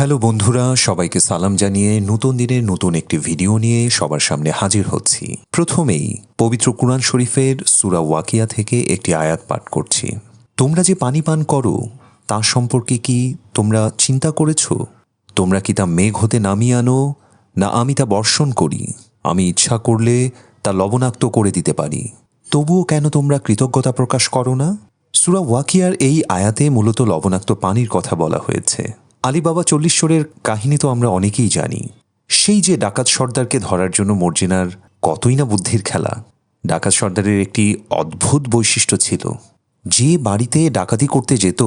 Hello বন্ধুরা, সবাইকে সালাম জানিয়ে নতুন দিনের নতুন একটি ভিডিও নিয়ে সবার সামনে হাজির হচ্ছি। প্রথমেই পবিত্র কুরআন শরীফের সুরা ওয়াকিয়া থেকে একটি আয়াত পাঠ করছি। তোমরা যে পানি পান করো, তা সম্পর্কে কি তোমরা চিন্তা করেছ? তোমরা কি তা মেঘ হতে নামিয়ে আনো, না আমি তা বর্ষণ করি? আমি ইচ্ছা করলে তা লবণাক্ত করে দিতে পারি। তবুও কেন তোমরা কৃতজ্ঞতা প্রকাশ করো না? সুরা ওয়াকিয়ার এই আয়াতে মূলত লবণাক্ত পানির কথা বলা হয়েছে। আলিবাবা চল্লিশ্বরের কাহিনী তো আমরা অনেকেই জানি। সেই যে ডাকাত সর্দারকে ধরার জন্য মর্জিনার কতই না বুদ্ধির খেলা। ডাকাত সর্দারের একটি অদ্ভুত বৈশিষ্ট্য ছিল। যে বাড়িতে ডাকাতি করতে যেত,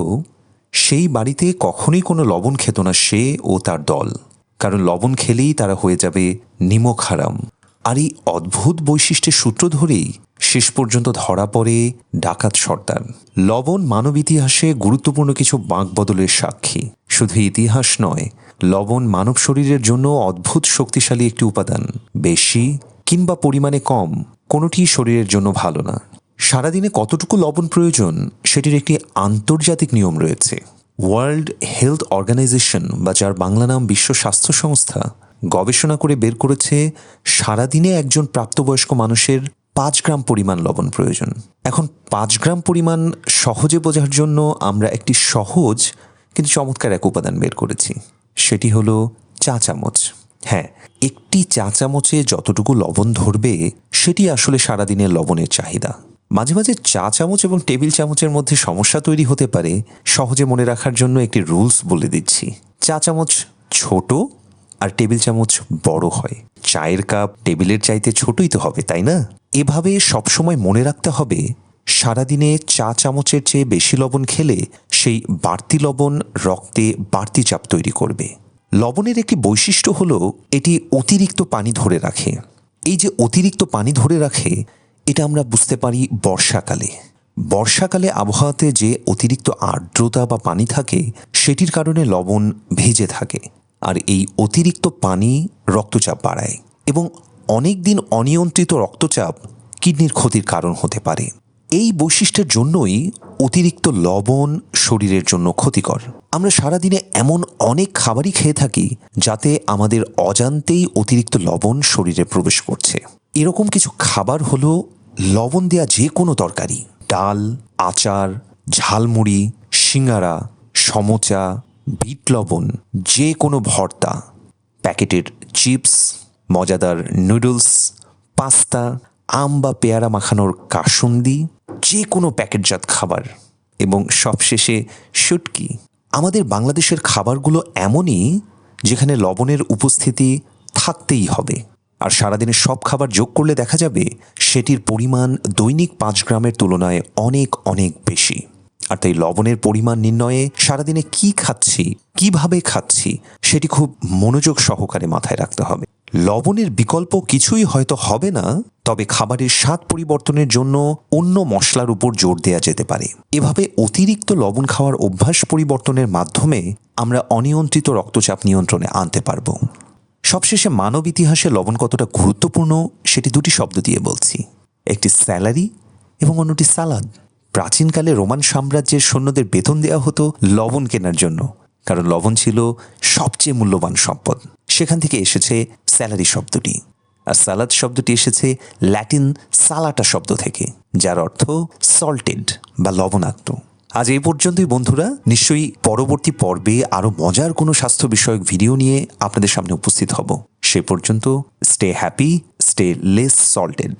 সেই বাড়িতে কখনোই কোনো লবণ খেত না সে ও তার দল। কারণ লবণ খেলেই তারা হয়ে যাবে নিমক হারাম। আর এই অদ্ভুত বৈশিষ্ট্যের সূত্র ধরেই শেষ পর্যন্ত ধরা পড়ে ডাকাত সর্দার। লবণ মানব ইতিহাসে গুরুত্বপূর্ণ কিছু বাঁক বদলের সাক্ষী। শুধু ইতিহাস নয়, লবণ মানব শরীরের জন্য অদ্ভুত শক্তিশালী একটি উপাদান, বেশি কিংবা পরিমাণে কম, কোনোটি শরীরের জন্য ভালো না। সারাদিনে কতটুকু লবণ প্রয়োজন সেটির একটি আন্তর্জাতিক নিয়ম রয়েছে। ওয়ার্ল্ড হেলথ অর্গানাইজেশন বা যার বাংলা নাম বিশ্ব স্বাস্থ্য সংস্থা, গবেষণা করে বের করেছে, সারাদিনে একজন প্রাপ্তবয়স্ক মানুষের পাঁচ গ্রাম পরিমাণ লবণ প্রয়োজন। এখন পাঁচ গ্রাম পরিমাণ সহজে বোঝার জন্য আমরা একটি সহজ, কিন্তু চমৎকার এক উপাদান বের করেছি। সেটি হলো চা চামচ। হ্যাঁ একটি চা চামচে যতটুকু লবণ ধরবে, সেটি আসলে সারাদিনের লবণের চাহিদা। মাঝে মাঝে চা চামচ এবং টেবিল চামচের মধ্যে সমস্যা তৈরি হতে পারে। সহজে মনে রাখার জন্য একটি রুলস বলে দিচ্ছি। চা চামচ ছোট আর টেবিল চামচ বড় হয়। চায়ের কাপ টেবিলের চাইতে ছোটই তো হবে, তাই না? এভাবে সবসময় মনে রাখতে হবে, সারাদিনে চা চামচের চেয়ে বেশি লবণ খেলে সেই বাড়তি লবণ রক্তে বাড়তি চাপ তৈরি করবে। লবণের একটি বৈশিষ্ট্য হলো, এটি অতিরিক্ত পানি ধরে রাখে। এই যে অতিরিক্ত পানি ধরে রাখে, এটা আমরা বুঝতে পারি বর্ষাকালে। বর্ষাকালে আবহাওয়াতে যে অতিরিক্ত আর্দ্রতা বা পানি থাকে, সেটির কারণে লবণ ভেজে থাকে। আর এই অতিরিক্ত পানি রক্তচাপ বাড়ায় এবং অনেক দিন অনিয়ন্ত্রিত রক্তচাপ কিডনির ক্ষতির কারণ হতে পারে। এই বৈশিষ্ট্যের জন্যই অতিরিক্ত লবণ শরীরের জন্য ক্ষতিকর। আমরা সারাদিনে এমন অনেক খাবারই খেয়ে থাকি যাতে আমাদের অজান্তেই অতিরিক্ত লবণ শরীরে প্রবেশ করছে। এরকম কিছু খাবার হলো লবণ দেয়া যে কোনো তরকারি। ডাল, আচার, ঝালমুড়ি, সিঙ্গারা, সমচা বিট লবণ, যে কোনো ভর্তা, প্যাকেটের চিপস, মজাদার নুডলস, পাস্তা, আম বা পেয়ারা মাখানোর কাসুন্দি, যে কোনো প্যাকেটজাত খাবার। এবং সবশেষে শুটকি। আমাদের বাংলাদেশের খাবারগুলো এমনই যেখানে লবণের উপস্থিতি থাকতেই হবে। আর সারাদিনে সব খাবার যোগ করলে দেখা যাবে সেটির পরিমাণ দৈনিক পাঁচ গ্রামের তুলনায় অনেক অনেক বেশি। আর তাই লবণের পরিমাণ নির্ণয়ে সারাদিনে কি খাচ্ছি, কীভাবে খাচ্ছি, সেটি খুব মনোযোগ সহকারে মাথায় রাখতে হবে। লবণের বিকল্প কিছুই হয়তো হবে না, তবে খাবারের স্বাদ পরিবর্তনের জন্য অন্য মশলার উপর জোর দেওয়া যেতে পারে। এভাবে অতিরিক্ত লবণ খাওয়ার অভ্যাস পরিবর্তনের মাধ্যমে আমরা অনিয়ন্ত্রিত রক্তচাপ নিয়ন্ত্রণে আনতে পারব। সবশেষে মানব ইতিহাসে লবণ কতটা গুরুত্বপূর্ণ, সেটি দুটি শব্দ দিয়ে বলছি। একটি স্যালারি এবং অন্যটি সালাদ। প্রাচীনকালে রোমান সাম্রাজ্যের সৈন্যদের বেতন দেওয়া হতো লবণ কেনার জন্য, কারণ লবণ ছিল সবচেয়ে মূল্যবান সম্পদ। সেখান থেকে এসেছে স্যালারি শব্দটি। আর সালাদ শব্দটি এসেছে ল্যাটিন সালাটা শব্দ থেকে, যার অর্থ সল্টেড বা লবণাক্ত। আজ এই পর্যন্তই বন্ধুরা। নিশ্চয়ই পরবর্তী পর্বে আরও মজার কোনো স্বাস্থ্য বিষয়ক ভিডিও নিয়ে আপনাদের সামনে উপস্থিত হব। সে পর্যন্ত stay happy stay less salted